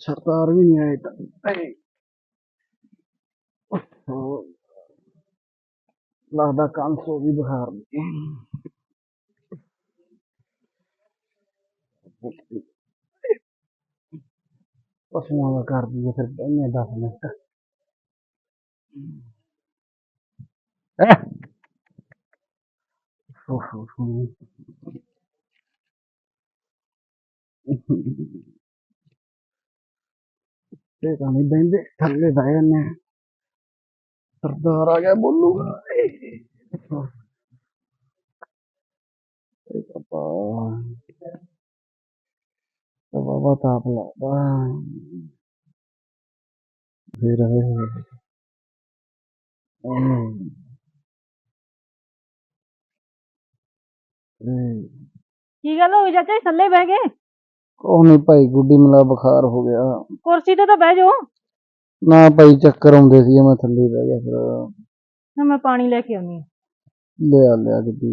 ਸਰਦਾਰ ਵੀ ਨਹੀਂ ਆਏ ਤਾਂ ਏ। ਉਹ ਲੱਗਦਾ ਕੰਮ ਸੋ ਵੀ ਬੁਖਾਰ ਪਸ਼ੂਆਂ ਦਾ ਕਰ ਦਈਏ ਫਿਰ ਬਹਿਨੇ 10 ਮਿੰਟ ਹੈ ਓਹ ਹੋ ਤੇ ਤਾਂ ਨਹੀਂ ਬਹਿੰਦੇ ਥੱਲੇ ਬਹਿ ਜਾਂਦੇ ਹਾਂ। ਸਰਦਾਰ ਆ ਗਿਆ ਬੋਲੂਗਾ ਇਹ ਪਾਪਾ ਕੀ ਗੱਲ ਹੋ ਗਈ ਚਾਚਾ ਜੀ ਥੱਲੇ ਬਹਿ ਗਏ? ਉਹ ਨਹੀਂ ਭਾਈ ਗੁੱਡੀ ਮਿਲਾ ਬੁਖਾਰ ਹੋ ਗਿਆ। ਕੁਰਸੀ ਤੇ ਤਾਂ ਬਹਿ ਜਾਓ। ਨਾ ਭਾਈ ਚੱਕਰ ਆਉਂਦੇ ਸੀ ਮੈਂ ਥੱਲੇ ਬਹਿ ਗਿਆ ਫਿਰ। ਨਾ ਮੈਂ ਪਾਣੀ ਲੈ ਕੇ ਆਉਣੀ ਲਿਆ ਲਿਆ ਗੱਡੀ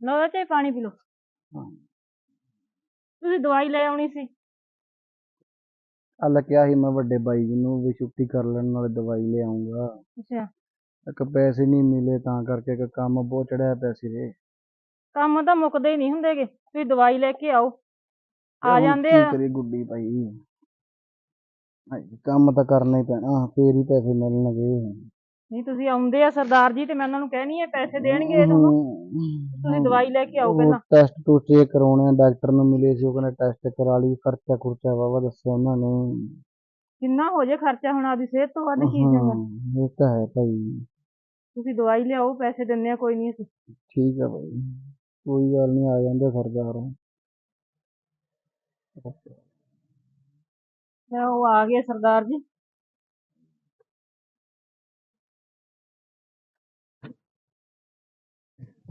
ਲਓ ਚਾਚਾ ਜੀ ਪਾਣੀ ਪੀ ਲਓ। ਤੁਸੀਂ ਦਵਾਈ ਲੈ ਆਉਣੀ ਸੀ। ਅੱਲ ਕਿਹਾ ਸੀ ਮੈਂ ਵੱਡੇ ਬਾਈ ਜੀ ਨੂੰ ਵੀ ਛੁੱਟੀ ਕਰ ਲੈਣ ਨਾਲੇ ਦਵਾਈ ਲੈ ਆਉਂਗਾ ਅੱਛਾ। ਇੱਕ ਪੈਸੇ ਨਹੀਂ ਮਿਲੇ ਤਾਂ ਕਰਕੇ ਇੱਕ ਕੰਮ ਬਹੁਤ ਚੜਿਆ ਪਿਆ ਸੀ ਰੇ ਕੰਮ ਤਾਂ ਮੁੱਕਦੇ ਹੀ ਨਹੀਂ ਹੁੰਦੇਗੇ ਤੁਸੀਂ ਦਵਾਈ ਲੈ ਕੇ ਆਓ। ਆ ਜਾਂਦੇ ਕੀ ਆ। ਕਰੀ ਗੁੱਡੀ ਭਾਈ? ਹਾਂਜੀ, ਕੰਮ ਤਾਂ ਕਰਨਾ ਹੀ ਪੈਣਾ ਫੇਰ ਹੀ ਪੈਸੇ ਮਿਲਣਗੇ। ਨਹੀਂ ਤੁਸੀਂ ਆਉਂਦੇ ਆ ਸਰਦਾਰ ਜੀ ਤੇ ਮੈਂ ਉਹਨਾਂ ਨੂੰ ਕਹਿਣੀ ਹੈ ਪੈਸੇ ਦੇਣਗੇ ਤੁਹਾਨੂੰ? ਤੁਸੀਂ ਦਵਾਈ ਲੈ ਕੇ ਆਓ ਪਹਿਲਾਂ। ਟੈਸਟ ਟੂਸਟ ਇਹ ਕਰਾਉਣੇ ਆ ਡਾਕਟਰ ਨੂੰ ਮਿਲੇ ਸੀ ਉਹ ਕਹਿੰਦਾ ਟੈਸਟ ਕਰਾ ਲਈ ਖਰਚਾ ਖੁਰਚਾ ਵਾਵਾ ਦੱਸਿਆ ਉਹਨਾਂ ਨੇ। ਕਿੰਨਾ ਹੋ ਜੇ ਖਰਚਾ ਹੁਣ ਆਪਦੀ ਸਿਹਤ ਤੋਂ ਵੱਧ ਕੀ ਚੰਗਾ। ਹਾਂ, ਇਹ ਤਾਂ ਹੈ ਭਾਈ। ਤੁਸੀਂ ਦਵਾਈ ਲਿਆਓ ਪੈਸੇ ਦਿੰਨੇ ਆ ਕੋਈ ਨਹੀਂ ਅਸੀਂ। ਠੀਕ ਆ ਭਾਈ। ਕੋਈ ਗੱਲ ਨਹੀਂ ਆ ਜਾਂਦੇ ਸਰਦਾਰ ਲੈ ਉਹ ਆ ਗਏ ਸਰਦਾਰ ਜੀ।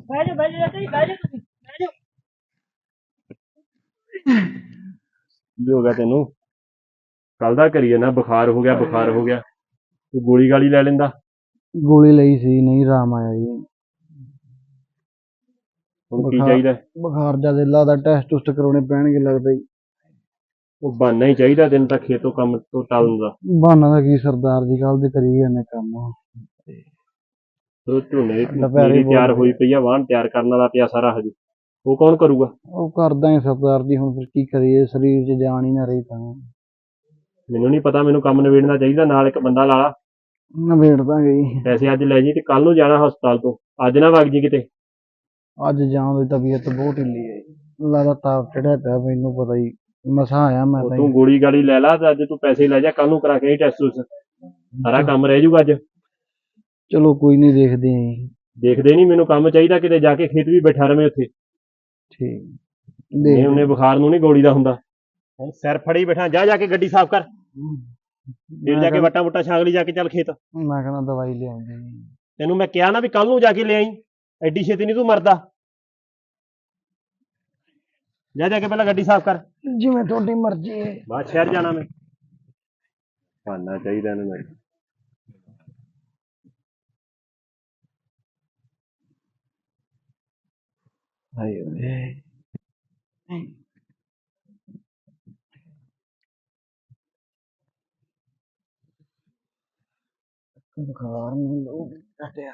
ਬਹਿ ਜੀ ਬਹਿ ਜਾਓ ਤੁਸੀਂ ਬਹਿ ਕੀ ਹੋ ਗਿਆ ਤੈਨੂੰ? ਕੱਲ ਦਾ ਕਰੀਏ ਨਾ ਬੁਖਾਰ ਹੋ ਗਿਆ ਬੁਖਾਰ ਹੋ ਗਿਆ। ਤੂੰ ਗੋਲੀ ਗਾਲੀ ਲੈ ਲੈਂਦਾ। ਗੋਲੀ ਲਈ ਸੀ ਨਹੀਂ ਆਰਾਮ ਆਇਆ ਜੀ। ਹੁਣ ਕੀ ਬੁਖਾਰ- ਚਾਹੀਦਾ? ਬੁਖਾਰ ਜ਼ਿਆਦਾ ਲੱਗਦਾ ਟੈਸਟ ਟੁਸਟ ਕਰਾਉਣੇ ਪੈਣਗੇ ਲੱਗਦਾ ਜੀ ਉਹ ਬਹਾਨਾ ਹੀ ਚਾਹੀਦਾ ਤੈਨੂੰ ਤਾਂ ਖੇਤੋਂ ਕੰਮ ਤੋਂ ਟਾਲਣ ਦਾ। ਬਹਾਨਾ ਦਾ ਕੀ ਸਰਦਾਰ ਜੀ ਕੱਲ ਦੇ ਕਰੀ ਜਾਂਦੇ ਕੰਮ। ਉਹ ਝੋਨੇ ਦੀ ਦੁਪਹਿਰੇ ਮੇਰੀ ਤਿਆਰ ਹੋਈ ਪਈ ਆ ਵਾਹਣ ਤਿਆਰ ਕਰਨ ਵਾਲਾ ਪਿਆ ਸਾਰਾ ਹਜੇ। ਉਹ ਕੌਣ ਕਰੂਗਾ? ਉਹ ਕਰਦਾ ਹੀ ਸਰਦਾਰ ਜੀ ਹੁਣ ਫਿਰ ਕੀ ਕਰੀਏ ਸਰੀਰ 'ਚ ਜਾਨ ਹੀ ਨਾ ਰਹੀ ਤਾਂ। ਮੈਨੂੰ ਨਹੀਂ ਪਤਾ ਮੈਨੂੰ ਕੰਮ ਨਿਬੇੜਨਾ ਚਾਹੀਦਾ ਨਾਲ ਇੱਕ ਬੰਦਾ ਲਾ ਲਾ। ਨਵੇੜ ਦਾਂਗੇ ਜੀ। ਪੈਸੇ ਅੱਜ ਲੈ ਜੀ ਤੇ ਕੱਲ ਨੂੰ ਜਾਣਾ ਹਸਪਤਾਲ ਤੋਂ। ਅੱਜ ਨਾ ਵਗ ਜੀ ਕਿਤੇ। ਅੱਜ ਜਾਣ ਦੀ ਤਬੀਅਤ ਬਹੁਤ ਢਿੱਲੀ ਹੈ। ਲੱਗਦਾ ਤਾਪ ਚੜਿਆ ਪਿਆ ਮੈਨੂੰ ਪਤਾ ਹੀ ਮਸਾਂ ਆਇਆ ਮੈਂ ਤਾਂ ਤੂੰ। ਗੋਲੀ ਗਾਲੀ ਲੈ ਲਾ ਤੇ ਅੱਜ ਤੂੰ ਪੈਸੇ ਲੈ ਜਾ ਕੱਲ ਨੂੰ ਕਰਾ ਕੇ ਟੈਸਟ ਉਸ ਸਾਰਾ ਕੰਮ ਰਹਿ ਜਾਊਗਾ ਅੱਜ। ਚਲੋ ਕੋਈ ਨਹੀਂ ਦੇਖਦੇ ਆਂ ਦੇਖਦੇ ਨਹੀਂ ਮੈਨੂੰ ਕੰਮ ਚਾਹੀਦਾ ਕਿਤੇ ਜਾ ਕੇ ਖੇਤ ਵੀ ਬੈਠਾ ਰਵੇਂ ਉੱਥੇ। ਠੀਕ। ਨਹੀਂ ਉਹਨੇ ਬੁਖਾਰ ਨੂੰ ਨਹੀਂ ਗੋਲੀ ਦਾ ਹੁੰਦਾ। ਹੁਣ ਸਿਰ ਫੜੀ ਬੈਠਾ ਜਾ ਜਾ ਕੇ ਗੱਡੀ ਸਾਫ਼ ਕਰ। ਫਿਰ ਜਾ ਕੇ ਵਟਾ ਵਟਾ ਛਾਗਲੀ ਜਾ ਕੇ ਚੱਲ ਖੇਤ। ਮੈਂ ਕਹਿੰਦਾ ਦਵਾਈ ਲਿਆਉਂਦੇ ਤੈਨੂੰ ਮੈਂ ਕਿਹਾ ਨਾ ਵੀ ਕੱਲ ਨੂੰ ਜਾ ਕੇ ਲੈ ਆਈ। ਐਡੀ ਛੇਤੀ ਨਹੀਂ ਤੂੰ ਮਰਦਾ। ਜਾ ਜਾ ਕੇ ਪਹਿਲਾਂ ਗੱਡੀ ਸਾਫ਼ ਕਰ। ਜਿਵੇਂ ਤੁਹਾਡੀ ਮਰਜ਼ੀ ਹੈ। ਬਾਅਦ ਸ਼ਹਿਰ ਜਾਣਾ ਮੈਂ। ਪਾਣਾ ਚਾਹੀਦਾ ਇਹਨੂੰ ਮੈਂ ਹਾਏ ਓਏ। ਬੁਖਾਰ ਨੂੰ ਲੋਕ ਘਟਿਆ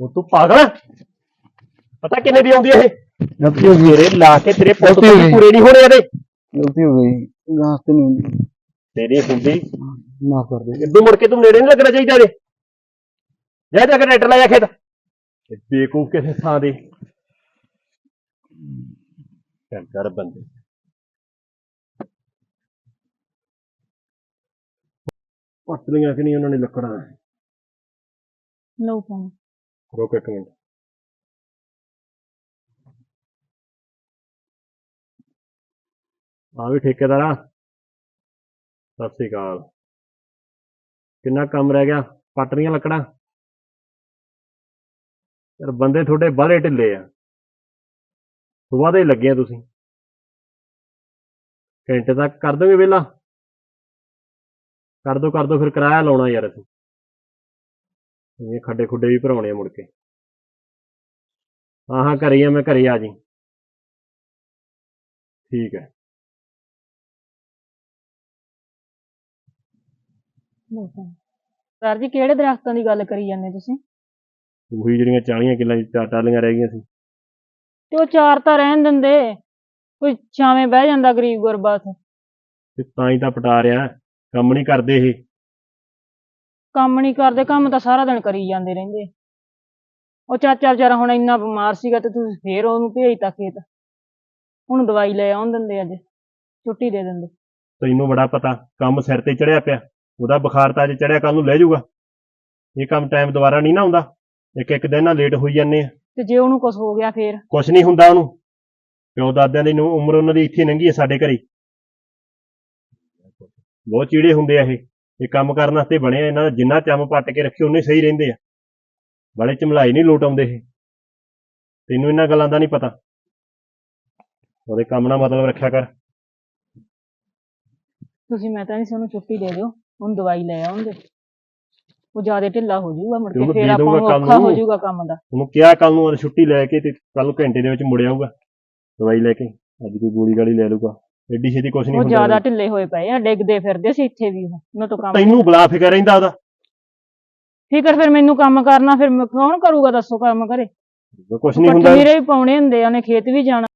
ਉਹ ਤੂੰ ਪਾਗਲ? ਹੈ? ਪਤਾ ਕਿੰਨੇ ਦੀ ਆਉਂਦੀ ਇਹ? ਗਲਤੀ ਹੋ ਗਈ। ਤੇਰੇ ਲਾ ਕੇ ਤੇਰੇ ਪੁੱਤ ਹੋ ਗਈ। ਪੂਰੇ ਨਹੀਂ ਹੋਣੇ ਇਹਦੇ। ਗਲਤੀ ਹੋ ਗਈ। ਗਾਸ ਤੇ ਨਹੀਂ ਤੇਰੀ ਹੁੰਦੀ ਮਾਫ ਕਰ ਦੇ। ਇਦੋਂ ਮੁੜ ਕੇ ਤੂੰ ਨੇੜੇ ਨਹੀਂ ਲੱਗਣਾ ਚਾਹੀਦਾ ਇਹਦੇ। ਜਾ ਜਾ ਕੇ ਟਰੈਕਟਰ ਲਾਇਆ ਖੇਤ। ਤੇ ਬੇਕੂਫ ਕਿਸੇ ਥਾਂ ਦੇ। ਕਰ ਬੰਦੇ। ਪੱਟ ਲਈਆਂ ਕਿ ਨਹੀਂ ਉਹਨਾਂ ਨੇ ਲੱਕੜਾਂ? ਲਓ ਪਾਣੀ ਰੁਕ ਇੱਕ ਮਿੰਟ। ਆ ਵੀ ਠੇਕੇਦਾਰਾ ਸਤਿ ਸ੍ਰੀ ਅਕਾਲ। ਕਿੰਨਾ ਕੰਮ ਰਹਿ ਗਿਆ? ਪੱਟ ਰਹੀਆਂ ਲੱਕੜਾਂ? ਯਾਰ ਬੰਦੇ ਤੁਹਾਡੇ ਬਾਹਲੇ ਢਿੱਲੇ ਆ। ਸੁਬਾਹ ਦੇ ਲੱਗੇ ਆ ਤੁਸੀਂ। ਘੰਟੇ ਤੱਕ ਕਰ ਦੋਗੇ ਵਿਹਲਾ? ਕਰ ਦੋ ਕਰ ਦੋ ਫਿਰ ਕਿਰਾਇਆ ਲਾਉਣਾ ਯਾਰ ਅਸੀਂ ਇਹ ਖੱਡੇ ਖੁੱਡੇ ਵੀ ਭਰਾਉਣੇ ਆ ਮੁੜ ਕੇ। ਹਾਂ ਹਾਂ ਘਰੇ ਆ ਮੈਂ ਘਰੇ ਆ ਜੀ। ਠੀਕ ਹੈ। ਸਰ ਜੀ ਕਿਹੜੇ ਦਰਖਤਾਂ ਦੀ ਗੱਲ ਕਰੀ ਜਾਂਦੇ ਤੁਸੀਂ? ਉਹੀ ਜਿਹੜੀਆਂ 40 ਕਿੱਲਾਂ ਦੀ ਟਾ- ਟਾਲੀਆਂ ਰਹਿ ਗਈਆਂ ਸੀ। ਤੇ ਉਹ ਚਾਰ ਤਾਂ ਰਹਿਣ ਦਿੰਦੇ। ਕੋਈ ਛਾਵੇਂ ਬਹਿ ਜਾਂਦਾ ਗਰੀਬ ਗੁਰਬਾ ਤੇ ਤੇ ਤਾਂ ਹੀ ਤਾਂ ਪਟਾ ਰਿਹਾ। ਕੰਮ ਨਹੀਂ ਕਰਦੇ ਇਹ। ਕੰਮ ਨਹੀਂ ਕਰਦੇ ਕੰਮ ਤਾਂ ਸਾਰਾ ਦਿਨ ਕਰੀ ਜਾਂਦੇ ਰਹਿੰਦੇ। ਉਹ ਚਾਚਾ ਵਿਚਾਰਾ ਹੁਣ ਇੰਨਾ ਬਿਮਾਰ ਸੀਗਾ ਤੇ ਤੁਸੀਂ ਫੇਰ ਉਹਨੂੰ ਭੇਜਤਾ ਖੇਤ। ਹੁਣ ਦਵਾਈ ਲੈ ਆਉਣ ਦਿੰਦੇ ਅੱਜ। ਛੁੱਟੀ ਦੇ ਦਿੰਦੇ। ਤੈਨੂੰ ਬੜਾ ਪਤਾ ਕੰਮ ਸਿਰ ਤੇ ਚੜਿਆ ਪਿਆ। ਉਹਦਾ ਬੁਖਾਰ ਤਾਂ ਅੱਜ ਚੜਿਆ ਕੱਲ ਨੂੰ ਲੈ ਜਾਊਗਾ। ਇਹ ਕੰਮ ਟਾਈਮ ਦੁਬਾਰਾ ਨਹੀਂ ਨਾ ਆਉਂਦਾ। ਇੱਕ ਇੱਕ ਦਿਨ ਨਾਲ ਲੇਟ ਹੋਈ ਜਾਂਦੇ ਆ। ਤੇ ਜੇ ਉਹਨੂੰ ਕੁਝ ਹੋ ਗਿਆ ਫੇਰ? ਕੁਛ ਨਹੀਂ ਹੁੰਦਾ ਉਹਨੂੰ। ਪਿਓ ਦਾਦਿਆਂ ਦੀ ਨੂੰ- ਉਮਰ ਉਹਨਾਂ ਦੀ ਇੱਥੇ ਲੰਘੀ ਹੈ ਸਾਡੇ ਘਰੇ। ਬਹੁਤ ਚੀੜੇ ਹੁੰਦੇ ਆ ਇਹ। ਇਹ ਕੰਮ ਕਰਨ ਵਾਸਤੇ ਬਣੇ ਆ ਇਹਨਾਂ ਦਾ ਜਿੰਨਾ ਚੰਮ ਪੱਟ ਕੇ ਰੱਖੇ ਉਹਨੇ ਸਹੀ ਰਹਿੰਦੇ ਆ। ਬੜੇ ਚਮਲਾਈ ਨਹੀਂ ਲੋਟ ਆਉਂਦੇ ਇਹ। ਤੈਨੂੰ ਇਹਨਾਂ ਗੱਲਾਂ ਦਾ ਨਹੀਂ ਪਤਾ। ਉਹਦੇ ਕੰਮ ਨਾਲ ਮਤਲਬ ਰੱਖਿਆ ਕਰ। ਤੁਸੀਂ ਮੈਂ ਤਾਂ ਨਹੀਂ ਸੀ ਉਹਨੂੰ ਛੁੱਟੀ ਦੇ ਦਿਓ। ਉਹਨੂੰ ਦਵਾਈ ਲੈ ਆਉਂਦੇ। ਉਹ ਜ਼ਿਆਦਾ ਢਿੱਲਾ ਹੋ ਜਾਊਗਾ ਮੁੜ ਕੇ ਫੇਰ ਦੇ ਆਪਾਂ ਦਊਗਾ ਨੂੰ ਕੱਲ੍ਹ ਔਖਾ ਹੋ ਨੂੰ। ਜਾਊਗਾ ਕੰਮ ਦਾ। ਉਹਨੂੰ ਕਿਹਾ ਕੱਲ ਨੂੰ ਛੁੱਟੀ ਲੈ ਕੇ ਤੇ ਕੱਲ ਨੂੰ ਘੰਟੇ ਦੇ ਵਿੱਚ ਮੁੜ ਆਊਗਾ ਦਵਾਈ ਲੈ ਕੇ। ਅੱਜ ਕੋਈ ਗੋਲੀ ਗਾਲੀ ਲੈ ਲਊਗਾ। ਐਡੀ ਛੇਤੀ ਕੁਛ ਨਹੀਂ ਉਹ ਹੁੰਦਾ ਜ਼ਿਆਦਾ ਢਿੱਲੇ ਹੋਏ ਪਏ ਆ ਡਿੱਗਦੇ ਫਿਰਦੇ ਸੀ ਇੱਥੇ ਵੀ ਉਹ ਉਹਨਾਂ ਤੋਂ ਕੰਮ ਤੈਨੂੰ ਬਲਾ ਫਿਕਰ ਰਹਿੰਦਾ ਉਹਦਾ। ਫਿਕਰ ਫਿਰ ਮੈਨੂੰ ਕੰਮ ਕਰਨਾ ਫਿਰ ਮੈਂ- ਕੌਣ ਕਰੂਗਾ ਦੱਸੋ ਕੰਮ ਕਰੇ? ਕੁਛ ਨਹੀਂ ਹੁੰਦਾ। ਮੇਰੇ ਵੀ ਪਾਉਣੇ ਹੁੰਦੇ ਆ ਉਹਨੇ ਖੇਤ ਵੀ ਜਾਣਾ।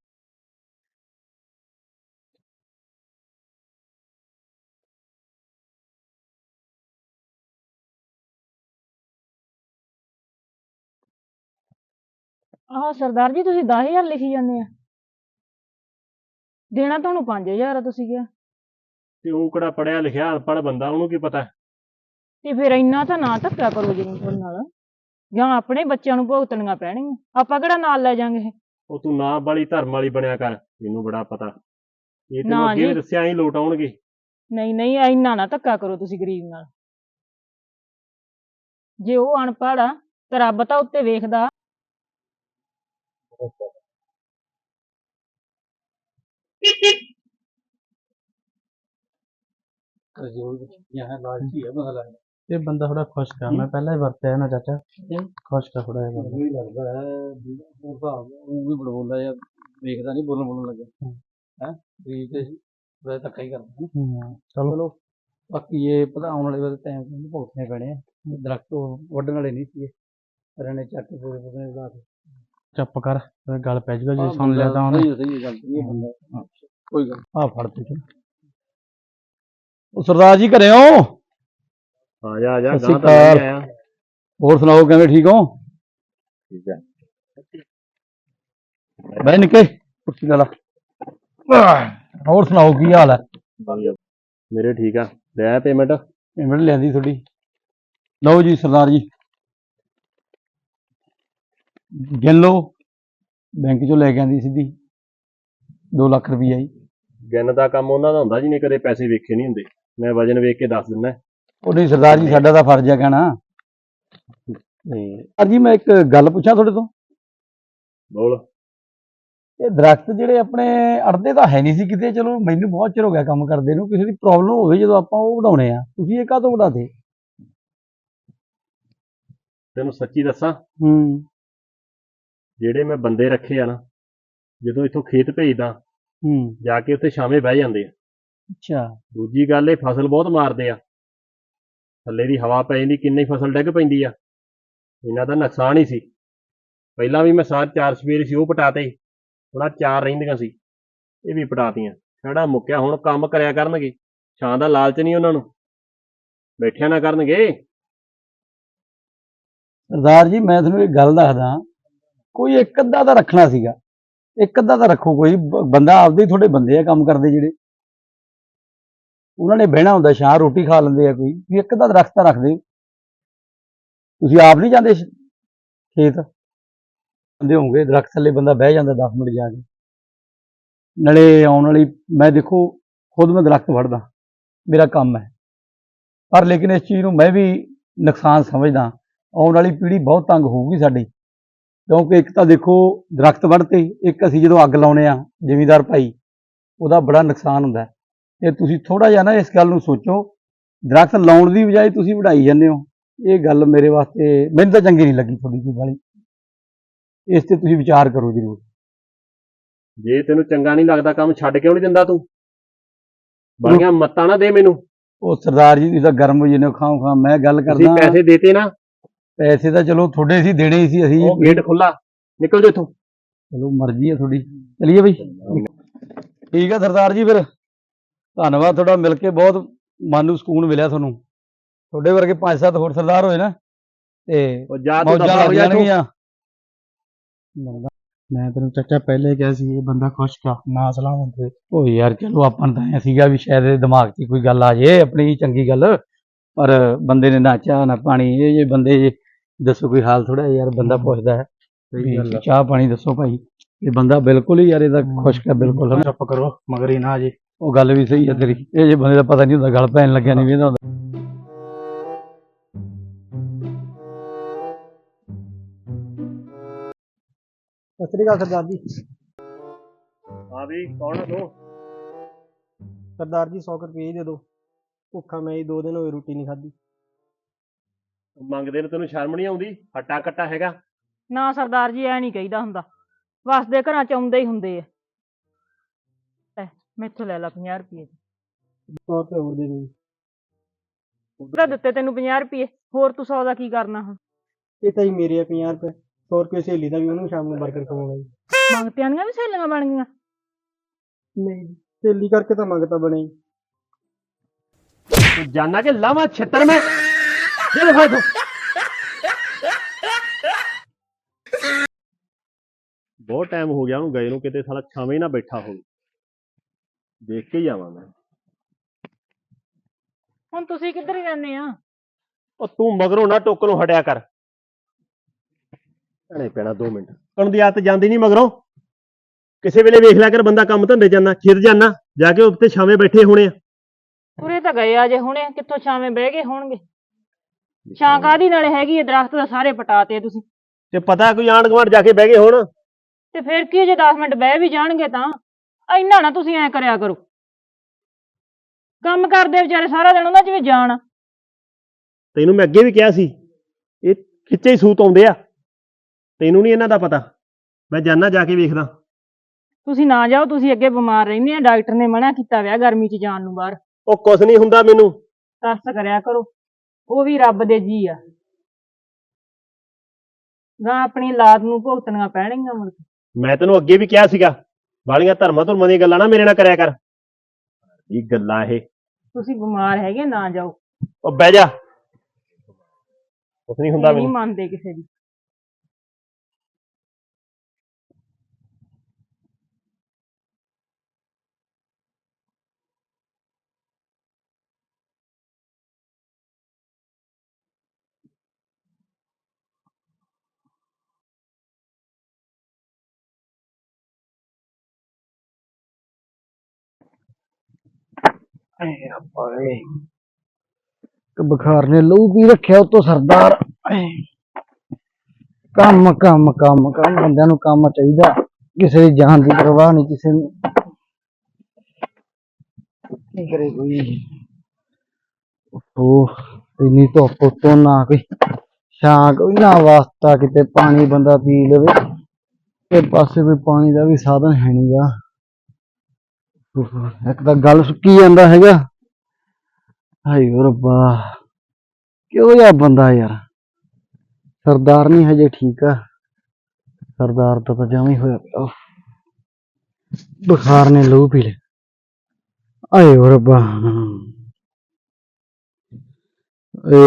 ਆਹ ਸਰਦਾਰ ਜੀ ਤੁਸੀਂ 10000 ਲਿਖੀ ਜਾਂਦੇ ਆ। ਦੇਣਾ ਤੁਹਾਨੂੰ 5000 ਆ ਤੁਸੀਂ ਕਿਹਾ। ਤੇ ਉਹ ਕਿਹੜਾ ਪੜਿਆ ਲਿਖਿਆ ਅਨਪੜ੍ਹ ਬੰਦਾ ਉਹਨੂੰ ਕੀ ਪਤਾ? ਤੇ ਫਿਰ ਇੰਨਾ ਤਾਂ ਨਾ ਧੱਕਾ ਕਰੋ ਜੀ ਤੁਹਾਡੇ ਨਾਲ। ਜਾਂ ਆਪਣੇ ਬੱਚਿਆਂ ਨੂੰ ਭੁਗਤਣੀਆਂ ਪੈਣਗੀਆਂ। ਆਪਾਂ ਕਿਹੜਾ ਨਾਲ ਲੈ ਜਾਾਂਗੇ ਉਹ ਤੂੰ ਨਾ ਬਾਲੀ ਧਰਮ ਵਾਲੀ ਬਣਿਆ ਕਰ ਮੈਨੂੰ ਬੜਾ ਪਤਾ। ਇਹ ਨਾ ਤੈਨੂੰ ਅੱਗੇ ਵੀ ਜੀ। ਦੱਸਿਆ ਹੀ ਲੋਟ ਆਉਣਗੇ। ਨਹੀਂ ਨਹੀਂ ਇੰਨਾ ਨਾ ਧੱਕਾ ਕਰੋ ਤੁਸੀਂ ਗਰੀਬ ਨਾਲ। ਜੇ ਉਹ ਅਨਪੜ੍ਹ ਆ ਤਾਂ ਰੱਬ ਤਾਂ ਉੱਤੇ ਵੇਖਦਾ। ਇਹ ਬੰਦਾ ਥੋੜਾ ਖੁਸ਼ਕ ਆ ਮੈਂ ਪਹਿਲਾਂ ਹੀ ਵਰਤਿਆ ਨਾ ਚਾਚਾ। ਖੁਸ਼ਕ ਆ ਥੋੜਾ ਜਿਹਾ। ਮੈਨੂੰ ਲੱਗਦਾ ਹੈ ਵੀ ਉਹ ਹਿਸਾਬ ਉਹ ਵੀ ਬੜਬੋਲਾ ਜਾਂ ਵੇਖਦਾ ਨਹੀਂ ਬੋਲਣ ਬੋਲਣ ਲੱਗਾ। ਹੈ। ਵੀ ਤੇ ਵੈਸੇ ਧੱਕਾ ਹੀ ਕਰਦਾ। ਹੈ। ਹੂੰ ਚਲੋ। ਚਲੋ ਬਾਕੀ ਇਹ ਪਤਾ ਆਉਣ ਵਾਲੇ ਵਾਲੇ ਟਾਈਮ ਨੂੰ ਭੁਗਤਣੇ ਪੈਣੇ ਆ। ਦਰਖਤ ਉਹ ਵੱਢਣ ਵਾਲੇ ਨਹੀਂ ਸੀਗੇ। ਪਰ ਇਹਨੇ ਚੱਕ ਕੇ ਪੂਰੇ ਪੂਰੇ ਲਾ ਕੇ। ਚੁੱਪ ਕਰ ਗੱਲ ਪੈ ਜਾਊਗਾ ਜੇ ਸੁਣ ਲਿਆ ਤਾਂ ਉਹਨੇ। ਸਹੀ ਹੈ, ਸਹੀ ਹੈ ਗੱਲ ਸਹੀ ਹੈ ਬੰਦਾ। ਹਾਂ, ਕੋਈ ਗੱਲ ਆ ਫੜ ਤੇ ਚਲ ਉਹ ਸਰਦਾਰ ਜੀ ਘਰੇ ਹੋ? ਆ ਜਾ ਆ ਜਾ ਸਤਿ ਸ਼੍ਰੀ ਗਾਂ ਤਾਂ ਲੈ ਅਕਾਲ। ਆਇਆ। ਹੋਰ ਸੁਣਾਓ ਕਿਵੇਂ ਠੀਕ ਹੋ? ਠੀਕ ਹੈ। ਬਹਿ ਨਿੱਕੇ ਕੁਰਸੀ ਲੈ ਲਾ। ਆਹ, ਹੋਰ ਸੁਣਾਓ ਕੀ ਹਾਲ ਹੈ। ਮੇਰੇ ਠੀਕ ਆ। ਲੈ ਪੇਮੈਂਟ ਪੇਮੈਂਟ ਲਿਆਂਦੀ ਤੁਹਾਡੀ ਲਓ ਜੀ ਸਰਦਾਰ ਜੀ। ਗਿਣ ਲਓ। ਬੈਂਕ ਚੋਂ ਲੈ ਕੇ ਆਂਦੀ ਸਿੱਧੀ। 2 ਲੱਖ ਰੁਪਈਆ ਜੀ। ਗਿਣ ਦਾ ਕੰਮ ਉਹਨਾਂ ਦਾ ਹੁੰਦਾ ਜਿਹਨੇ ਕਦੇ ਪੈਸੇ ਵੇਖੇ ਨਹੀਂ ਹੁੰਦੇ। ਮੈਂ ਵਜਨ ਵੇਖ ਕੇ ਦੱਸ ਦਿੰਦਾ। ਉਹ ਨਹੀਂ ਸਰਦਾਰ ਜੀ ਸਾਡਾ ਤਾਂ ਫਰਜ਼ ਹੈ ਕਹਿਣਾ। ਨਹੀਂ। ਜੀ ਮੈਂ ਇੱਕ ਗੱਲ ਪੁੱਛਾਂ ਤੁਹਾਡੇ ਤੋਂ। ਬੋਲ। ਇਹ ਦਰਖਤ ਜਿਹੜੇ ਆਪਣੇ ਅੜਦੇ ਤਾਂ ਹੈ ਨਹੀਂ ਸੀ ਕਿਤੇ। ਚਲੋ ਮੈਨੂੰ ਬਹੁਤ ਚਿਰ ਹੋ ਗਿਆ ਕੰਮ ਕਰਦੇ ਨੂੰ। ਕਿਸੇ ਦੀ ਪ੍ਰੋਬਲਮ ਹੋਵੇ ਜਦੋਂ ਆਪਾਂ ਉਹ ਵਧਾਉਣੇ ਆ। ਤੁਸੀਂ ਇਹ ਕਾਹਤੋਂ ਵਧਾਤੇ? ਤੈਨੂੰ ਸੱਚੀ ਦੱਸਾਂ। ਹੂੰ। ਜਿਹੜੇ ਮੈਂ ਬੰਦੇ ਰੱਖੇ ਆ ਨਾ ਜਦੋਂ ਇੱਥੋਂ ਖੇਤ ਭੇਜਦਾ ਹੂੰ। ਜਾ ਕੇ ਉੱਥੇ ਸ਼ਾਮੇ ਬਹਿ ਜਾਂਦੇ ਆ। ਅੱਛਾ। ਦੂਜੀ ਗੱਲ ਇਹ ਫਸਲ ਬਹੁਤ ਮਾਰਦੇ ਆ। ਥੱਲੇ ਦੀ ਹਵਾ ਪੈ ਜਾਂਦੀ ਕਿੰਨੀ ਫਸਲ ਡਿੱਗ ਪੈਂਦੀ ਆ। ਇਹਨਾਂ ਦਾ ਨੁਕਸਾਨ ਹੀ ਸੀ। ਪਹਿਲਾਂ ਵੀ ਮੈਂ ਸਾਰ ਚਾਰ ਸਵੇਰ ਸੀ ਉਹ ਪਟਾਤੇ। ਥੋੜਾ ਚਾਰ ਰਹਿੰਦੀਆਂ ਸੀ ਇਹ ਵੀ ਪਟਾਤੀਆਂ। ਛੜਾ ਮੁੱਕਿਆ ਹੁਣ ਕੰਮ ਕਰਿਆ ਕਰਨਗੇ। ਛਾਂ ਦਾ ਲਾਲਚ ਨਹੀਂ ਉਹਨਾਂ ਨੂੰ। ਬੈਠਿਆ ਨਾ ਕਰਨਗੇ। ਸਰਦਾਰ ਜੀ ਮੈਂ ਤੁਹਾਨੂੰ ਇੱਕ ਗੱਲ ਦੱਸਦਾ। ਕੋਈ ਇੱਕ ਅੱਧਾ ਤਾਂ ਰੱਖਣਾ ਸੀਗਾ। ਇੱਕ ਅੱਧਾ ਤਾਂ ਰੱਖੋ, ਕੋਈ ਬ- ਬੰਦਾ ਆਪਦੇ ਹੀ ਤੁਹਾਡੇ ਬੰਦੇ ਆ ਕੰਮ ਕਰਦੇ ਜਿਹੜੇ। ਉਹਨਾਂ ਨੇ ਬਹਿਣਾ ਹੁੰਦਾ ਸ਼ਾਹ ਰੋਟੀ ਖਾ ਲੈਂਦੇ ਆ ਕੋਈ। ਵੀ ਇੱਕ ਅੱਧਾ ਦਰਖਤ ਤਾਂ ਰੱਖਦੇ ਦਿਓ। ਤੁਸੀਂ ਆਪ ਨਹੀਂ ਜਾਂਦੇ ਖੇਤ? ਜਾਂਦੇ ਹੋਗੇ ਦਰਖਤ ਥੱਲੇ ਬੰਦਾ ਬਹਿ ਜਾਂਦਾ 10 ਮਿੰਟ ਜਾ ਕੇ। ਨਾਲੇ ਆਉਣ ਵਾਲੀ, ਮੈਂ ਦੇਖੋ, ਖੁਦ ਮੈਂ ਦਰਖਤ ਵੜਦਾ ਮੇਰਾ ਕੰਮ ਹੈ। ਪਰ ਲੇਕਿਨ ਇਸ ਚੀਜ਼ ਨੂੰ ਮੈਂ ਵੀ ਨੁਕਸਾਨ ਸਮਝਦਾ। ਆਉਣ ਵਾਲੀ ਪੀੜ੍ਹੀ ਬਹੁਤ ਤੰਗ ਹੋਊਗੀ ਸਾਡੀ। ਕਿਉਂਕਿ ਇੱਕ ਤਾਂ ਦੇਖੋ ਦਰਖਤ ਵੱਢਤੇ ਇੱਕ ਅਸੀਂ ਜਦੋਂ ਅੱਗ ਲਾਉਨੇ ਆ ਜ਼ਿਮੀਂਦਾਰ ਭਾਈ ਉਹਦਾ ਬੜਾ ਨੁਕਸਾਨ ਹੁੰਦਾ। ਤੇ ਤੁਸੀਂ ਥੋੜਾ ਜਿਹਾ ਨਾ ਇਸ ਗੱਲ ਨੂੰ ਸੋਚੋ ਦਰਖਤ ਲਾਉਣ ਦੀ ਬਜਾਏ ਤੁਸੀਂ ਵਢਾਈ ਜਾਂਦੇ ਹੋ। ਇਹ ਗੱਲ ਮੇਰੇ ਵਾਸਤੇ ਮੈਨੂੰ ਤਾਂ ਚੰਗੀ ਨਹੀਂ ਲੱਗੀ ਤੁਹਾਡੀ ਕੋਈ ਵਾਲੀ ਇਸ ਤੇ ਤੁਸੀਂ ਵਿਚਾਰ ਕਰੋ ਜ਼ਰੂਰ। ਜੇ ਤੈਨੂੰ ਚੰਗਾ ਨਹੀਂ ਲੱਗਦਾ ਕੰਮ ਛੱਡ ਕਿਉਂ ਨਹੀਂ ਦਿੰਦਾ ਤੂੰ? ਬੜੀਆਂ ਮੱਤਾਂ ਨਾ ਦੇ ਮੈਨੂੰ। ਉਹ ਸਰਦਾਰ ਜੀ ਤੁਸੀਂ ਤਾਂ ਗਰਮ ਹੋ ਜਿਹਨੇ ਖਾਓ ਖਾ ਮੈਂ ਗੱਲ ਤੁਸੀਂ ਕਰਦਾ ਪੈਸੇ ਦੇਤੇ ਨਾ। ਪੈਸੇ ਤਾਂ ਚਲੋ ਤੁਹਾਡੇ ਸੀ ਦੇਣੇ ਹੀ ਸੀ ਅਸੀਂ। ਉਹ ਗੇਟ ਖੁੱਲਾ ਨਿਕਲ ਜਾ ਇੱਥੋਂ। ਚਲੋ ਮਰਜ਼ੀ ਹੈ ਤੁਹਾਡੀ। ਚਲਿਏ ਬਈ। ਠੀਕ ਹੈ ਸਰਦਾਰ ਜੀ ਫਿਰ। ਧੰਨਵਾਦ ਤੁਹਾਡਾ ਮਿਲ ਕੇ ਬਹੁਤ ਮਨ ਨੂੰ ਸਕੂਨ ਮਿਲਿਆ ਤੁਹਾਨੂੰ। ਤੁਹਾਡੇ ਵਰਗੇ ਪੰਜ ਸੱਤ ਹੋਰ ਸਰਦਾਰ ਹੋਏ ਨਾ ਤੇ ਉਹ ਜਾ ਤੂੰ ਮੌਜਾਂ ਦਫਾ ਲੱਗ ਹੋ ਜਾ ਇੱਥੋਂ। ਜਾਣਗੀਆਂ ਮੈਂ ਤੈਨੂੰ ਚਾਚਾ ਪਹਿਲੇ ਕਿਹਾ ਸੀ ਇਹ ਬੰਦਾ ਖੁਸ਼ ਕਰ। ਨਾ ਸਲਾਹ ਹੁੰਦੇ ਉਹ ਯਾਰ ਚਲੋ ਆਪਾਂ ਨੂੰ ਤਾਂ ਐਂ ਸੀਗਾ ਵੀ ਸ਼ਾਇਦ ਇਹਦੇ ਦਿਮਾਗ 'ਚ ਕੋਈ ਗੱਲ ਆ ਜੇ ਆਪਣੀ ਚੰਗੀ ਗੱਲ। ਪਰ ਬੰਦੇ ਨੇ ਨਾ ਚਾਹ ਨਾ ਪਾਣੀ ਇਹ ਜੇ ਬੰਦੇ ਜੇ ਦੱਸੋ ਕੋਈ ਹਾਲ ਥੋੜਾ ਯਾਰ ਬੰਦਾ ਪੁੱਛਦਾ ਹੈ। ਵੀ ਗੱਲ ਆ। ਚਾਹ ਪਾਣੀ ਦੱਸੋ ਭਾਈ। ਇਹ ਬੰਦਾ ਬਿਲਕੁਲ ਹੀ ਯਾਰ ਇਹਦਾ ਖੁਸ਼ਕ ਹੈ ਬਿਲਕੁਲ। ਹਨਾ। ਚੁੱਪ ਕਰੋ ਮਗਰ ਹੀ ਨਾ ਜੀ। ਉਹ ਗੱਲ ਵੀ ਸਹੀ ਹੈ ਤੇਰੀ। ਇਹ ਜੇ ਬੰਦੇ ਦਾ ਪਤਾ ਨਹੀਂ ਹੁੰਦਾ ਗੱਲ ਪੈਣ ਲੱਗਿਆ ਨਹੀਂ ਵੇਂਦਾ ਹੁੰਦਾ। ਸਤਿ ਸ੍ਰੀ ਅਕਾਲ ਸਰਦਾਰ ਜੀ। ਹਾਂ ਵੀ ਕੌਣ ਆ ਤੂੰ? ਸਰਦਾਰ ਜੀ 100 ਰੁਪਏ ਦੇ ਦਿਓ। ਭੁੱਖਾ ਮੈਂ ਹੀ ਦੋ ਦਿਨ ਹੋਏ ਰੋਟੀ ਨਹੀਂ ਖਾਧੀ। ਮੰਗਦੇ ਨੇ ਤੈਨੂੰ ਸ਼ਰਮ ਨਹੀਂ ਆਉਂਦੀ? ਹੱਟਾ ਕੱਟਾ ਹੈਗਾ। ਨਾ ਸਰਦਾਰ ਜੀ ਐ ਨਹੀਂ ਕਹੀਦਾ ਹੁੰਦਾ। ਵਸਦੇ ਘਰਾਂ ਚ ਆਉਂਦੇ ਹੀ ਹੁੰਦੇ ਆ। ਲੈ ਮੈਥੋਂ ਲੈ ਲਾ 50 ਰੁਪਏ। 100 ਰੁਪਏ ਹੋਰ ਦੇ ਦਿਓ ਉਹਦਾ ਦਿੱਤੇ ਤੈਨੂੰ 50 ਰੁਪਏ। ਹੋਰ ਤੂੰ 100 ਦਾ ਕੀ ਕਰਨਾ ਹੁਣ? ਇਹ ਤਾਂ ਹੀ ਮੇਰੇ ਆ 50 ਰੁਪਏ। 100 ਰੁਪਏ ਸਹੇਲੀ ਦਾ ਵੀ ਉਹਨੂੰ ਸ਼ਾਮ ਨੂੰ ਬਰਗਰ ਖਵਾਉਣਾ ਜੀ। ਮੰਗਤਿਆਂ ਦੀਆਂ ਵੀ ਸਹੇਲੀਆਂ ਬਣ ਗਈਆਂ? ਨਹੀਂ ਸਹੇਲੀ ਕਰਕੇ ਤਾਂ ਮੰਗਤਾ ਬਣੇ। ਤੂੰ ਜਾਨਾ ਕਿ ਲਾਵਾਂ ਛਿੱਤਰ ਮੈਂ? ਦਫਾ ਇੱਥੋਂ ਬਹੁਤ ਟਾਈਮ ਹੋ ਗਿਆ ਉਹਨੂੰ ਗਏ ਨੂੰ ਕਿਤੇ ਸਾਲਾ ਛਾਵੇਂ ਨਾ ਬੈਠਾ ਹੋਵੇ। ਦੇਖ ਕੇ ਆਵਾਂ ਮੈਂ। ਹੁਣ ਤੁਸੀਂ ਕਿੱਧਰ ਜਾਂਦੇ ਆ? ਉਹ ਤੂੰ ਮਗਰੋਂ ਨਾ ਟੋਕਰੋਂ ਹਟਿਆ ਕਰ। ਭੈਣੇ ਪੈਣਾ 2 ਮਿੰਟ। ਕਰਨ ਦੀ ਆਦਤ ਜਾਂਦੀ ਨਹੀਂ ਮਗਰੋਂ। ਕਿਸੇ ਵੇਲੇ ਵੇਖ ਲਿਆ ਕਰ ਬੰਦਾ ਕੰਮ ਧੰਦੇ ਜਾਂਦਾ ਖਿਰ ਜਾਣਾ ਜਾ ਕੇ ਉੱਤੇ ਛਾਵੇਂ ਬੈਠੇ ਹੋਣੇ ਆ। ਤੁਰੇ ਤਾਂ ਗਏ ਆ ਜੇ ਹੁਣੇ ਕਿੱਥੋਂ ਛਾਵੇਂ ਬਹਿ ਗਏ ਹੋਣਗੇ? ਛਾਂ ਕਾਦੀ ਨਾਲੇ ਹੈਗੀ ਐ ਦਰਖਤ ਦਾ ਸਾਰੇ ਪਟਾਤੇ ਤੁਸੀਂ। ਤੇ ਪਤਾ ਕੋਈ ਆਂਢ ਗੁਆਂਢ ਜਾ ਕੇ ਬਹਿ ਗਏ ਹੁਣ? ਤੇ ਫਿਰ ਕੀ ਜੇ 10 ਮਿੰਟ ਬਹਿ ਵੀ ਜਾਣਗੇ ਤਾਂ? ਇੰਨਾ ਨਾ ਤੁਸੀਂ ਐ ਕਰਿਆ ਕਰੋ। ਕੰਮ ਕਰਦੇ ਵਿਚਾਰੇ ਸਾਰਾ ਦਿਨ ਉਹਨਾਂ 'ਚ ਵੀ ਜਾਣ। ਤੈਨੂੰ ਮੈਂ ਅੱਗੇ ਵੀ ਕਿਹਾ ਸੀ ਇਹ ਖਿੱਚੇ ਹੀ ਸੂਤ ਆਉਂਦੇ ਆ। ਤੈਨੂੰ ਨਹੀਂ ਇਹਨਾਂ ਦਾ ਪਤਾ। ਮੈਂ ਜਾਣਾ ਜਾ ਕੇ ਵੇਖਦਾ। ਤੁਸੀਂ ਨਾ ਜਾਓ ਤੁਸੀਂ ਅੱਗੇ ਬਿਮਾਰ ਰਹਿੰਦੇ ਆ। ਡਾਕਟਰ ਨੇ ਮਨਾ ਕੀਤਾ ਵਿਆ ਗਰਮੀ 'ਚ ਜਾਣ ਨੂੰ ਬਾਹਰ। ਉਹ ਕੁਛ ਨਹੀਂ ਹੁੰਦਾ ਮੈਨੂੰ। ਤਰਸ ਕਰਿਆ ਕਰੋ। ਉਹ ਵੀ ਰੱਬ ਦੇ ਜੀ ਆ। ਗਾਂ ਆਪਣੀ ਔਲਾਦ ਨੂੰ ਭੁਗਤਣੀਆਂ ਪੈਣਗੀਆਂ ਮੁੜ ਕੇ। ਮੈਂ ਤੈਨੂੰ ਅੱਗੇ ਵੀ ਕਿਹਾ ਸੀਗਾ ਵਾਲੀਆਂ ਧਰਮਾਂ ਧੁਰਮਾਂ ਦੀਆਂ ਗੱਲਾਂ ਨਾ ਮੇਰੇ ਨਾਲ ਕਰਿਆ ਕਰ। ਇਹ ਗੱਲਾਂ ਇਹ? ਤੁਸੀਂ ਬਿਮਾਰ ਹੈਗੇ ਨਾ ਜਾਓ। ਉਹ ਬਹਿ ਜਾ। ਕੁਛ ਨਹੀਂ ਹੁੰਦਾ ਨਹੀਂ ਮੈਨੂੰ। ਮੰਨਦੇ ਕਿਸੇ ਦੀ। ਕਿ ਬੁਖਾਰ ਨੇ ਲਹੂ ਪੀ ਰੱਖਿਆ ਉਤੋਂ ਸਰਦਾਰ। ਕੰਮ ਕੰਮ ਕੰਮ ਕੰਮ ਬੰਦਿਆਂ ਨੂੰ ਕੰਮ ਚਾਹੀਦਾ। ਕਿਸੇ ਦੀ ਜਾਨ ਦੀ ਪਰਵਾਹ ਨਹੀਂ ਕਿਸੇ ਨੂੰ। ਕੀ ਕਰੇ ਕੋਈ? ਉਹ ਇੰਨੀ ਧੁੱਪ ਉਤੋਂ ਨਾ ਕੋਈ ਛਾਂ ਕੋਈ ਨਾ ਵਾਸਤਾ ਕਿਤੇ ਪਾਣੀ ਬੰਦਾ ਪੀ ਲਵੇ। ਤੇ ਪਾਸੇ ਕੋਈ ਪਾਣੀ ਦਾ ਵੀ ਸਾਧਨ ਹੈ ਨਹੀਂਗਾ ਇੱਕ ਤਾਂ ਗੱਲ ਸੁੱਕੀ ਜਾਂਦਾ ਹੈਗਾ। ਹਾਏ ਰੱਬਾ, ਕਿਹੋ ਜਿਹਾ ਬੰਦਾ ਯਾਰ। ਸਰਦਾਰ ਨਹੀਂ ਹਜੇ ਠੀਕ ਆ। ਸਰਦਾਰ ਤਾਂ ਤਾਂ ਜਮਾ ਹੋਇਆ ਪਿਆ ਬੁਖਾਰ ਨੇ ਲਹੂ ਪੀ ਲਿਆ। ਆਏ ਰੱਬਾ। ਏ।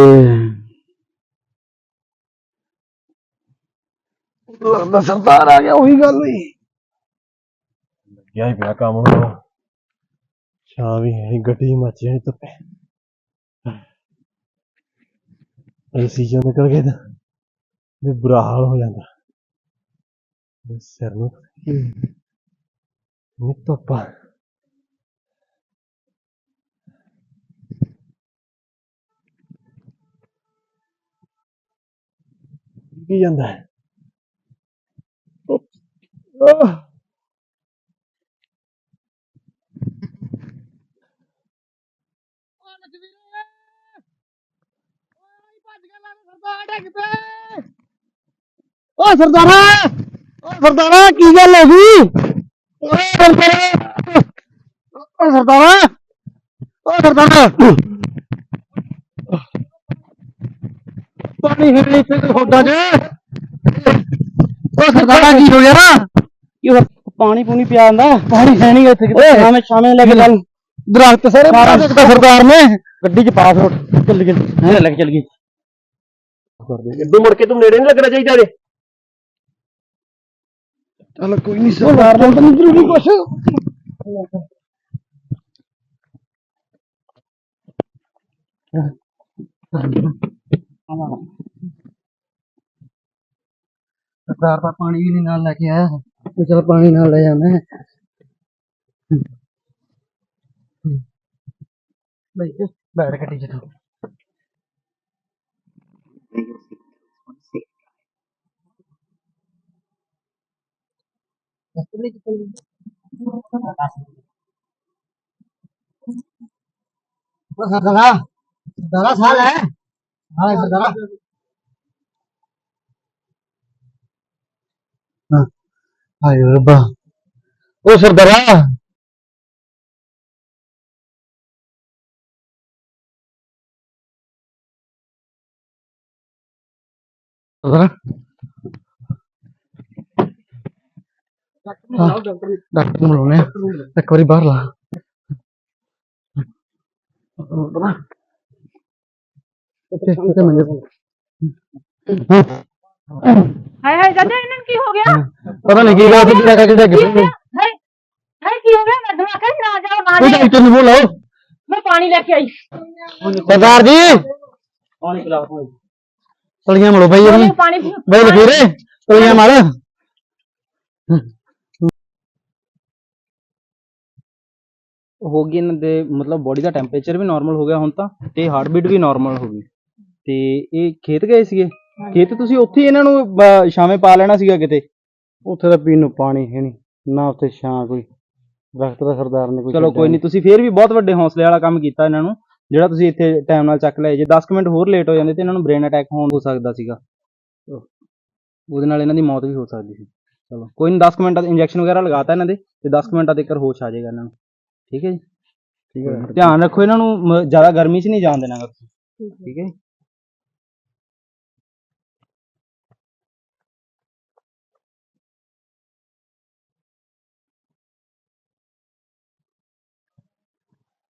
ਲੱਗਦਾ ਸਰਦਾਰ ਆ ਗਿਆ, ਉਹੀ ਗੱਲ ਹੋਈ। ਗਿਆ ਹੀ ਪਿਆ ਕੰਮ ਹੁਣ। ਛਾਂ ਵੀ ਹੈ ਗੱਡੀ ਮੱਚ ਜਾਣੀ ਚੋਂ ਨਿਕਲ ਗਏ ਤਾਂ ਤੇ ਬੁਰਾ ਹਾਲ ਹੋ ਜਾਂਦਾ। ਮੇਰੇ ਸਿਰ ਨੂੰ ਨੀ ਧੁੱਪਾ ਕੀ ਜਾਂਦਾ ਹੈ ਆਹ ਓ ਸਰਦਾਰਾ ਓ ਸਰਦਾਰਾ ਕੀ ਗੱਲ ਹੋ ਗਈ? ਓ ਸਰਦਾਰਾ ਓ ਸਰਦਾਰਾ ਓ ਸਰਦਾਰਾ। ਪਾਣੀ ਹੈ ਨਹੀਂ ਤੇ ਹੋਡਾ ਜੇ। ਓ ਸਰਦਾਰਾ ਕੀ ਹੋ ਗਿਆ ਨਾ? ਪਾਣੀ ਪੂਣੀ ਪਿਆ ਆਂਦਾ ਪਾਣੀ ਹੈ ਨਹੀਂ ਇੱਥੇ ਕਿਤੇ। ਸ਼ਾਮੇ ਸ਼ਾਮੇ ਲੈ ਕੇ ਚੱਲ। ਦਰਖਤ ਸਾਰੇ ਮਾਰ ਦਿੱਤਾ ਸਰਦਾਰ ਨੇ। ਗੱਡੀ 'ਚ ਪਾਸ ਰੋਟ ਚੱਲ ਗਏ। ਲੈ ਕੇ ਚੱਲ ਗਈ ਇਦੋਂ ਮੁੜ ਕੇ ਤੂੰ ਨੇੜੇ ਨਹੀਂ ਲੱਗਣਾ ਚਾਹੀਦਾ ਜੇ। ਚੱਲ ਕੋਈ ਨਹੀਂ ਸਰਦਾਰ ਨਾਲ ਤਾਂ ਨਹੀਂ ਜ਼ਰੂਰੀ ਕੁਛ। ਸਰਦਾਰ ਤਾਂ ਪਾਣੀ ਵੀ ਨਹੀਂ ਨਾਲ ਲੈ ਕੇ ਆਇਆ। ਤੇ ਚਲ ਪਾਣੀ ਨਾਲ ਲੈ ਜਾਣਾ ਬਈ ਬੈਠ ਗੱਡੀ ਚ ਤੂੰ। ਉਹ ਸਰਦਾਰਾ ਸਰਦਾਰਾ ਸਾਲ ਹੈ। ਹਾਂ ਸਰਦਾਰਾ ਹਾਂ ਹਾਏ ਰੱਬਾ। ਉਹ ਸਰਦਾਰਾ ਸਰਦਾਰਾ ਹਾਂ, ਡਾਕਟਰ ਨੂੰ। ਬੁਲਾਉਣੇ ਆ। ਇੱਕ ਵਾਰੀ ਬਾਹਰ ਲਾ। ਸਰਦਾਰਾ ਉੱਥੇ ਉੱਥੇ ਮੰਜੇ ਤੇ। ਹਾਏ ਹਾਏ ਚਾਚਾ ਇਹਨਾਂ ਨੂੰ ਕੀ ਹੋ ਗਿਆ? ਪਤਾ ਨਹੀਂ ਕੀ ਗੱਲ ਸੀ ਕਿਹੜਾ ਕਿਹੜਾ ਕੀ ਹੋ ਗਿਰ ਗਿਆ? ਹਾਏ ਹਾਏ ਕੀ ਹੋ ਗਿਆ? ਮੈਂ ਦਵਾ ਕੇ ਨਾ ਜਾਓ ਨਾ ਉਹ ਜਾਓ ਡਾਕਟਰ ਨੂੰ ਬੁਲਾਓ। ਮੈਂ ਪਾਣੀ ਲੈ ਕੇ ਆਈ। ਸਰਦਾਰ ਜੀ। ਪਾਣੀ ਪਿਲਾ ਪਾਣੀ। ਤਲੀਆਂ ਮਲੋ ਬਈ ਇਹਨੂੰ। ਪਾਣੀ ਪੀ- ਬਈ ਲਖੀਰੇ ਤਲੀਆਂ ਮਲ। ਹੋ ਗਈ ਇਹਨਾਂ ਦੇ ਮਤਲਬ ਬੋਡੀ ਦਾ ਟੈਂਪਰੇਚਰ ਵੀ ਨਾਰਮਲ ਹੋ ਗਿਆ ਹੁਣ ਤਾਂ ਤੇ ਹਾਰਟ ਬੀਟ ਵੀ ਨਾਰਮਲ ਹੋ ਗਈ। ਤੇ ਇਹ ਖੇਤ ਗਏ ਸੀਗੇ? ਖੇਤ ਤੁਸੀਂ ਉੱਥੇ ਹੀ ਇਹਨਾਂ ਨੂੰ ਬ- ਛਾਵੇਂ ਪਾ ਲੈਣਾ ਸੀਗਾ ਕਿਤੇ? ਉੱਥੇ ਤਾਂ ਪੀਣ ਨੂੰ ਪਾਣੀ ਹੈ ਨਹੀਂ ਨਾ ਉੱਥੇ ਛਾਂ ਕੋਈ ਦਰਖਤ ਦਾ ਸਰਦਾਰ ਨੇ ਕੋਈ ਚਲੋ ਕੋਈ ਨਹੀਂ ਤੁਸੀਂ ਫੇਰ ਵੀ ਬਹੁਤ ਵੱਡੇ ਹੌਸਲੇ ਵਾਲਾ ਕੰਮ ਕੀਤਾ ਇਹਨਾਂ ਨੂੰ। ਜਿਹੜਾ ਤੁਸੀਂ ਇੱਥੇ ਟਾਈਮ ਨਾਲ ਚੱਕ ਲਏ ਜੇ 10 ਮਿੰਟ ਹੋਰ ਲੇਟ ਹੋ ਜਾਂਦੇ ਤੇ ਇਹਨਾਂ ਨੂੰ ਬ੍ਰੇਨ ਅਟੈਕ ਹੋਣ ਹੋ ਸਕਦਾ ਸੀਗਾ। ਉਹਦੇ ਨਾਲ ਇਹਨਾਂ ਦੀ ਮੌਤ ਵੀ ਹੋ ਸਕਦੀ ਸੀ। ਚਲੋ, ਕੋਈ ਨਹੀਂ 10 ਮਿੰਟਾਂ ਦਾ ਇੰਜੈਕਸ਼ਨ ਵਗੈਰਾ ਲਗਾਤਾ ਇਹਨਾਂ ਦੇ, ਤੇ 10 ਮਿੰਟਾਂ ਤੱਕ ਹੋਸ਼ ਆ ਜਾਏਗਾ ਇਹਨਾਂ ਨੂੰ। ਠੀਕ ਹੈ ਜੀ? ਠੀਕ ਹੈ। ਧਿਆਨ ਰੱਖੋ ਇਹਨਾਂ ਨੂੰ ਜ਼ਿਆਦਾ ਗਰਮੀ 'ਚ ਨਹੀਂ ਜਾਣ ਦੇਣਾ ਠੀਕ ਹੈ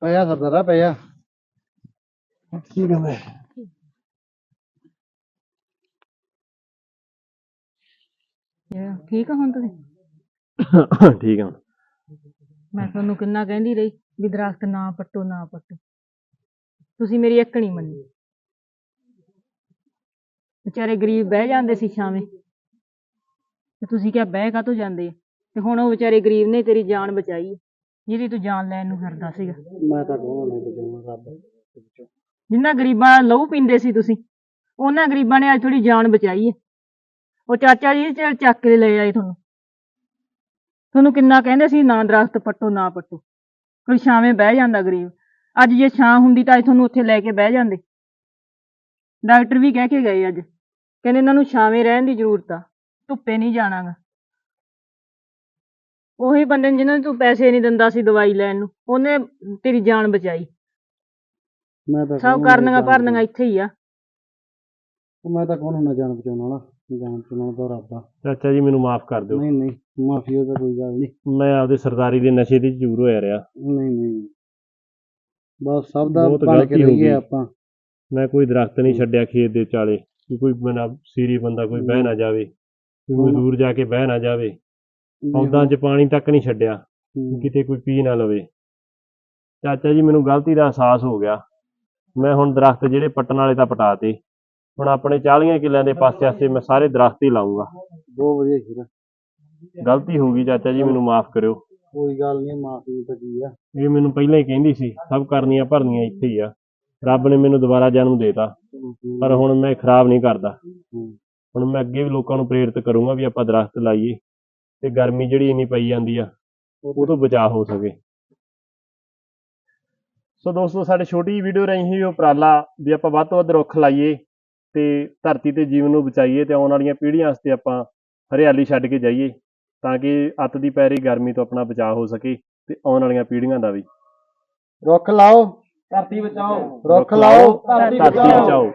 ਪਿਆ ਸਰਦਾਰਾ ਪਿਆ ਠੀਕ ਹੈ ਠੀਕ ਆ ਹੁਣ ਤੁਸੀਂ ਠੀਕ ਆ ਮੈਂ ਤੁਹਾਨੂੰ ਕਿੰਨਾ ਕਹਿੰਦੀ ਰਹੀ ਵੀ ਦਰਖਤ ਨਾ ਪੱਟੋ ਨਾ ਪੱਟੋ ਤੁਸੀਂ ਮੇਰੀ ਇੱਕ ਨਹੀਂ ਮੰਨੀ ਵਿਚਾਰੇ ਗਰੀਬ ਬਹਿ ਜਾਂਦੇ ਸੀ ਛਾਵੇਂ ਤੇ ਤੁਸੀਂ ਕਿਹਾ ਬਹਿ ਕਾਹਤੋਂ ਜਾਂਦੇ ਆ ਤੇ ਹੁਣ ਉਹ ਵਿਚਾਰੇ ਗਰੀਬ ਨੇ ਤੇਰੀ ਜਾਨ ਬਚਾਈ ਹੈ ਜਿਹਦੀ ਤੂੰ ਜਾਨ ਲੈਣ ਨੂੰ ਫਿਰਦਾ ਸੀਗਾ ਮੈਂ ਤਾਂ ਕਹੂੰਗਾ ਮੈਂ ਬਚਾਉਣਾ ਰੱਬ ਜਿੰਨਾ ਗਰੀਬਾਂ ਦਾ ਲਹੂ ਪੀਂਦੇ ਸੀ ਤੁਸੀਂ, ਉਹਨਾਂ ਗਰੀਬਾਂ ਨੇ ਅੱਜ ਥੋੜੀ ਜਾਨ ਬਚਾਈ ਹੈ। ਉਹ ਚਾਚਾ ਜੀ ਚੱਲ ਚੱਕ ਕੇ ਲੈ ਆਏ ਤੁਹਾਨੂੰ। ਤੁਹਾਨੂੰ ਕਿੰਨਾ ਕਹਿੰਦੇ ਸੀ, ਨਾ ਦਰਖਤ ਪੱਟੋ, ਨਾ ਪੱਟੋ। ਕੋਈ ਛਾਵੇਂ ਬਹਿ ਜਾਂਦਾ ਗਰੀਬ। ਅੱਜ ਜੇ ਛਾਂ ਹੁੰਦੀ ਤਾਂ ਅੱਜ ਤੁਹਾਨੂੰ ਉੱਥੇ ਲੈ ਕੇ ਬਹਿ ਜਾਂਦੇ। ਡਾਕਟਰ ਵੀ ਕਹਿ ਕੇ ਗਏ ਅੱਜ। ਕਹਿੰਦੇ ਇਹਨਾਂ ਨੂੰ ਛਾਵੇਂ ਰਹਿਣ ਦੀ ਜ਼ਰੂਰਤ ਆ, ਧੁੱਪੇ ਨਹੀਂ ਜਾਣਾਗਾ। ਉਹੀ ਬੰਦੇ ਨੇ ਜਿਹਨਾਂ ਨੂੰ ਤੂੰ ਪੈਸੇ ਨਹੀਂ ਦਿੰਦਾ ਸੀ ਦਵਾਈ ਲੈਣ ਨੂੰ, ਉਹਨੇ ਤੇਰੀ ਜਾਨ ਬਚਾਈ। ਮੈਂ ਤਾਂ ਸਭ ਕਰਨੀਆਂ ਭਰਨੀਆਂ ਇੱਥੇ ਹੀ ਆ। ਮੈਂ ਤਾਂ ਕੌਣ ਹੁੰਦਾ ਜਾਨ ਬਚਾਉਣ ਵਾਲਾ ਜਾਨ ਬਚਾਉਣ ਦਾ ਰੱਬ ਆ। ਚਾਚਾ ਜੀ ਮੈਨੂੰ ਮਾਫ ਕਰ ਦਿਓ। ਨਹੀਂ ਨਹੀਂ ਮਾਫੀ ਉਹਦਾ ਕੋਈ ਗੱਲ ਨਹੀਂ। ਮੈਂ ਆਪਦੇ ਸਰਦਾਰੀ ਦੇ ਨਸ਼ੇ ਦੀ ਚੂਰ ਹੋਇਆ ਰਿਹਾ। ਨਹੀਂ ਨਹੀਂ। ਬਸ ਸਭ ਦਾ ਬਹੁਤ ਬਣ ਕੇ ਗਲਤੀ ਹੋ ਰਹੀਏ ਗਈ। ਆਪਾਂ। ਮੈਂ ਕੋਈ ਦਰਖਤ ਨਹੀਂ ਛੱਡਿਆ ਖੇਤ ਦੇ ਚਾਲੇ ਵੀ ਕੋਈ ਬਣਾ ਸੀਰੀ ਬੰਦਾ ਕੋਈ ਬਹਿ ਨਾ ਜਾਵੇ। ਕੋਈ ਹੁਣ- ਮਜ਼ਦੂਰ ਜਾ ਕੇ ਬਹਿ ਨਾ ਜਾਵੇ। ਪੌਦਾਂ 'ਚ ਪਾਣੀ ਤੱਕ ਨਹੀਂ ਛੱਡਿਆ। ਹੂੰ। ਕਿਤੇ ਕੋਈ ਪੀ ਨਾ ਲਵੇ। ਚਾਚਾ ਜੀ ਮੈਨੂੰ ਗਲਤੀ ਦਾ ਅਹਿਸਾਸ ਹੋ ਗਿਆ। ਮੈਂ ਹੁਣ ਦਰਖਤ ਜਿਹੜੇ ਪੱਟਣ ਵਾਲੇ ਤਾਂ ਪਟਾਤੇ ਹੁਣ ਆਪਣੇ 40 ਕਿੱਲਿਆਂ ਦੇ ਪਾਸੇ-ਆਸੇ ਮੈਂ ਸਾਰੇ ਦਰਖਤ ਹੀ ਲਾਉਂਗਾ ਬਹੁਤ ਵਧੀਆ ਸੀਗਾ ਗਲਤੀ ਹੋ ਗਈ ਚਾਚਾ ਜੀ ਮੈਨੂੰ ਮਾਫ ਕਰਿਓ। ਕੋਈ ਗੱਲ ਨਹੀਂ ਮਾਫੀ ਤਾਂ ਕੀ ਆ। ਇਹ ਮੈਨੂੰ ਪਹਿਲਾਂ ਹੀ ਕਹਿੰਦੀ ਸੀ ਸਭ ਕਰਨੀਆਂ ਭਰਨੀਆਂ ਇੱਥੇ ਹੀ ਆ। ਰੱਬ ਨੇ ਮੈਨੂੰ ਦੁਬਾਰਾ ਜਨਮ ਦੇਤਾ ਪਰ ਹੁਣ ਮੈਂ ਖਰਾਬ ਨਹੀਂ ਕਰਦਾ। ਹੁਣ ਮੈਂ ਅੱਗੇ ਵੀ ਲੋਕਾਂ ਨੂੰ ਪ੍ਰੇਰਿਤ ਕਰੂੰਗਾ ਵੀ ਆਪਾਂ ਦਰਖਤ ਲਾਈਏ ਤੇ ਗਰਮੀ ਜਿਹੜੀ ਇੰਨੀ ਪਈ ਜਾਂਦੀ ਆ ਉਹ ਤੋਂ ਬਚਾਅ ਹੋ ਸਕੇ। ਸੋ ਦੋਸਤੋ ਸਾਡੇ ਛੋਟੀ ਜਿਹੀ ਵੀਡੀਓ ਰਹੀ ਸੀ ਉਪਰਾਲਾ ਵੀ ਆਪਾਂ ਵੱਧ ਤੋਂ ਵੱਧ ਰੁੱਖ ਲਾਈਏ ਤੇ ਧਰਤੀ ਤੇ ਜੀਵਨ ਨੂੰ ਬਚਾਈਏ ਤੇ ਆਉਣ ਵਾਲੀਆਂ ਪੀੜ੍ਹੀਆਂ ਵਾਸਤੇ ਆਪਾਂ ਹਰਿਆਲੀ ਛੱਡ ਕੇ ਜਾਈਏ ਤਾਂ ਕਿ ਅੱਤ ਦੀ ਪੈ ਰਹੀ ਗਰਮੀ ਤੋਂ ਆਪਣਾ ਬਚਾਅ ਹੋ ਸਕੇ ਤੇ ਆਉਣ ਵਾਲੀਆਂ ਪੀੜ੍ਹੀਆਂ ਦਾ ਵੀ। ਰੁੱਖ ਲਾਓ। ਧਰਤੀ ਬਚਾਓ। ਰੁੱਖ ਲਾਓ। ਧਰਤੀ ਬਚਾਓ।